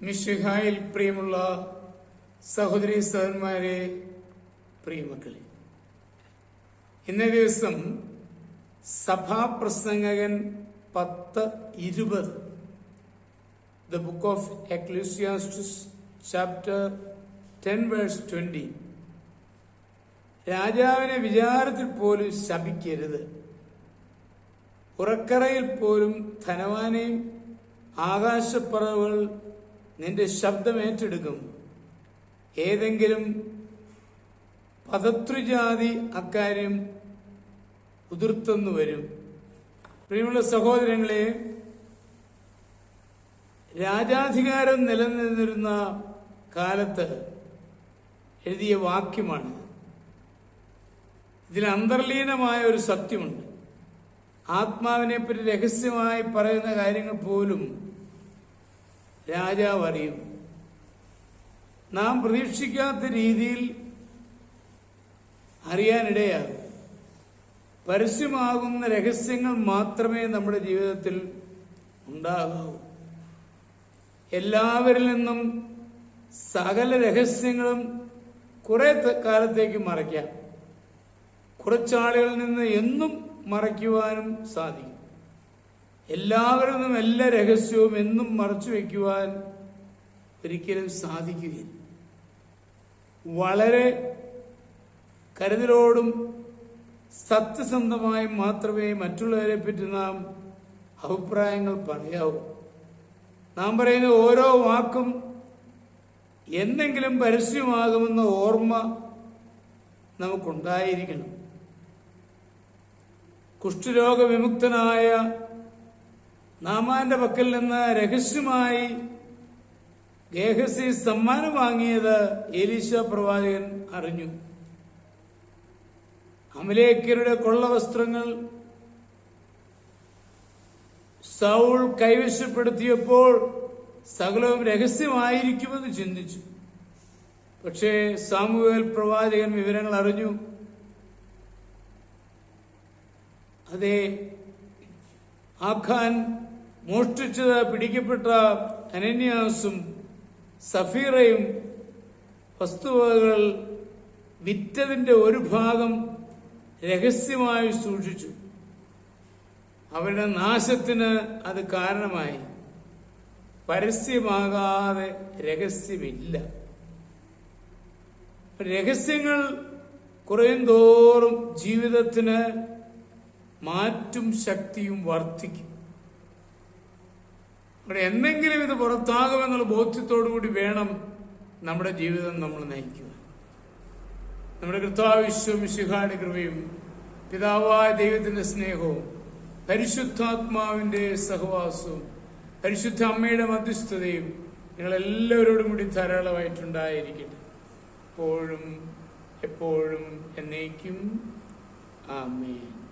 മിഷിഹായിൽ പ്രിയമുള്ള സഹോദരി സഹന്മാരെ പ്രിയമക്കളെ ഇന്നേ ദിവസം സഭാപ്രസംഗകൻ പത്ത് ഇരുപത് the book of Ecclesiastes chapter ten verse twenty രാജാവിനെ വിചാരത്തിൽ പോലും ശപിക്കരുത്. ഉറക്കറയിൽ പോലും ധനവാനെയും ആകാശപ്പറവുകൾ നിന്റെ ശബ്ദം ഏറ്റെടുക്കും. ഏതെങ്കിലും പദത്രുജാതി അക്കാര്യം ഉതിർത്തെന്നു വരും പ്രിയമുള്ള സഹോദരങ്ങളെ രാജാധികാരം നിലനിന്നിരുന്ന കാലത്ത് എഴുതിയ വാക്യമാണ്. ഇതിൽ അന്തർലീനമായ ഒരു സത്യമുണ്ട്. ആത്മാവിനെപ്പറ്റി രഹസ്യമായി പറയുന്ന കാര്യങ്ങൾ പോലും രാജാവ് അറിയും നാം പ്രതീക്ഷിക്കാത്ത രീതിയിൽ അറിയാനിടയാകും. പരസ്യമാകുന്ന രഹസ്യങ്ങൾ മാത്രമേ നമ്മുടെ ജീവിതത്തിൽ ഉണ്ടാകാവൂ. എല്ലാവരിൽ നിന്നും സകല രഹസ്യങ്ങളും കുറെ കാലത്തേക്ക് മറയ്ക്കാം. കുറച്ചാളുകളിൽ നിന്ന് എന്നും മറയ്ക്കുവാനും സാധിക്കും. എല്ലാവരിൽ നിന്നും എല്ലാ രഹസ്യവും എന്നും മറച്ചു വയ്ക്കുവാൻ ഒരിക്കലും സാധിക്കുകയില്ല. വളരെ കരുതലോടും സത്യസന്ധമായി മാത്രമേ മറ്റുള്ളവരെ പറ്റി നാം അഭിപ്രായങ്ങൾ പറയാവൂ. നാം പറയുന്ന ഓരോ വാക്കും എന്തെങ്കിലും പരസ്യമാകുമെന്ന ഓർമ്മ നമുക്കുണ്ടായിരിക്കണം. കുഷ്ഠരോഗ വിമുക്തനായ നാമാന്റെ പക്കൽ നിന്ന് രഹസ്യമായി ഗേഹസി സമ്മാനം വാങ്ങിയത് എലീശ പ്രവാചകൻ അറിഞ്ഞു. അമലേക്കരുടെ കൊള്ളവസ്ത്രങ്ങൾ സൗൾ കൈവശപ്പെടുത്തിയപ്പോൾ സകലവും രഹസ്യമായിരിക്കുമെന്ന് ചിന്തിച്ചു. പക്ഷേ സാമുവേൽ പ്രവാചകൻ വിവരങ്ങൾ അറിഞ്ഞു. അതെ ആഖാൻ മോഷ്ടിച്ചത് പിടിക്കപ്പെട്ട അനന്യാസും സഫീറയും വസ്തുവകകൾ വിറ്റതിന്റെ ഒരു ഭാഗം രഹസ്യമായി സൂക്ഷിച്ചു. അവരുടെ നാശത്തിന് അത് കാരണമായി. പരസ്യമാകാതെ രഹസ്യമില്ല. രഹസ്യങ്ങൾ കുറയും തോറും ജീവിതത്തിന് മാറ്റും ശക്തിയും വർദ്ധിക്കും. അവിടെ എന്തെങ്കിലും ഇത് പുറത്താകുമെന്നുള്ള ബോധ്യത്തോടു കൂടി വേണം നമ്മുടെ ജീവിതം നമ്മൾ നയിക്കുക. നമ്മുടെ കർത്താവിശ്വം ശിഖാടി കൃപയും പിതാവായ ദൈവത്തിന്റെ സ്നേഹവും പരിശുദ്ധാത്മാവിന്റെ സഹവാസവും പരിശുദ്ധ അമ്മയുടെ മധ്യസ്ഥതയും നിങ്ങളെല്ലാവരോടും കൂടി ധാരാളമായിട്ടുണ്ടായിരിക്കട്ടെ. എപ്പോഴും എപ്പോഴും എന്നേക്കും. ആമേൻ.